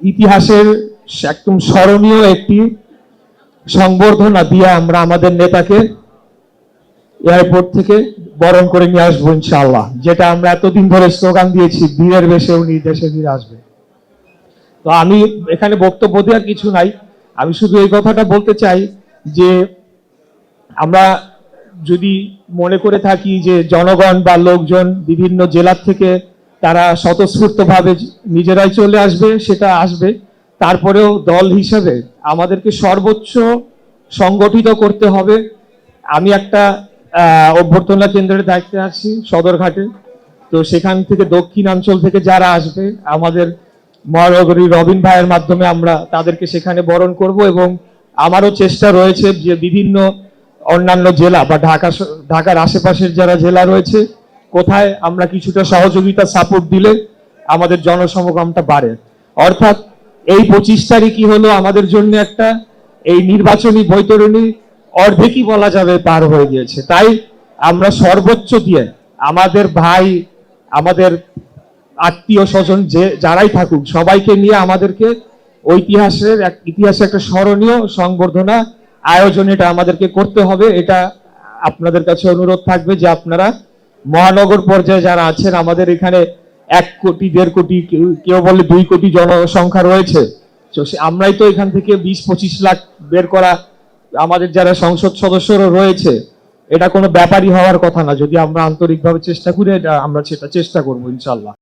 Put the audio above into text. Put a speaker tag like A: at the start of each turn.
A: ইতিহাসের একদম স্মরণীয় একটি সংবর্ধনা দিয়ে আমরা আমাদের নেতাকে এয়ারপোর্ট থেকে বরণ করে নিয়ে আসব ইনশাআল্লাহ, যেটা আমরা এতদিন ধরে স্লোগান দিয়েছি, বীরের বেশে উনি দেশে ফিরে আসবে। তো আমি এখানে বক্তব্য দেওয়ার কিছু নাই, আমি শুধু এই কথাটা বলতে চাই যে আমরা যদি মনে করে থাকি যে জনগণ বা লোকজন বিভিন্ন জেলার থেকে তারা স্বতঃস্ফূর্তভাবে নিজেরাই চলে আসবে, সেটা আসবে। তারপরেও দল হিসেবে আমাদেরকে সর্বোচ্চ সংগঠিত করতে হবে। আমি একটা অভ্যর্থনা কেন্দ্রের দায়িত্বে আছি সদরঘাটে। তো সেখান থেকে দক্ষিণাঞ্চল থেকে যারা আসবে, আমাদের মহানগরী রবিন ভাইয়ের মাধ্যমে আমরা তাদেরকে সেখানে বরণ করব এবং আমারও চেষ্টা রয়েছে যে বিভিন্ন অন্যান্য জেলা বা ঢাকা ঢাকার আশেপাশের যারা জেলা রয়েছে কোথায় আমরা কিছুটা সহযোগিতা সাপোর্ট দিলে আমাদের জনসমাগমটা বাড়ে। অর্থাৎ এই পঁচিশ তারিখই হলো আমাদের জন্য একটা এই নির্বাচনী বৈতরণী অর্ধেকই বলা যাবে পার হয়ে গিয়েছে। তাই আমরা সর্বোচ্চ দিয়ে আমাদের ভাই, আমাদের আত্মীয় স্বজন যে, যারাই থাকুক, সবাইকে নিয়ে আমাদেরকে ঐতিহাসের এক, ইতিহাসে একটা স্মরণীয় সংবর্ধনা আয়োজন এটা আমাদেরকে করতে হবে। এটা আপনাদের কাছে অনুরোধ থাকবে যে আপনারা মহানগর পর্যায়ে যারা আছেন, আমাদের এখানে এক কোটি, দেড় কোটি, কেউ- বলে দুই কোটি জনসংখ্যা রয়েছে। তো আমরাই তো এখান থেকে বিশ, পঁচিশ লাখ বের করা আমাদের যারা সংসদ সদস্যরা রয়েছে, এটা কোনো ব্যাপারই হওয়ার কথা না। যদি আমরা আন্তরিকভাবে চেষ্টা করি, এটা আমরা সেটা চেষ্টা করব ইনশাল্লাহ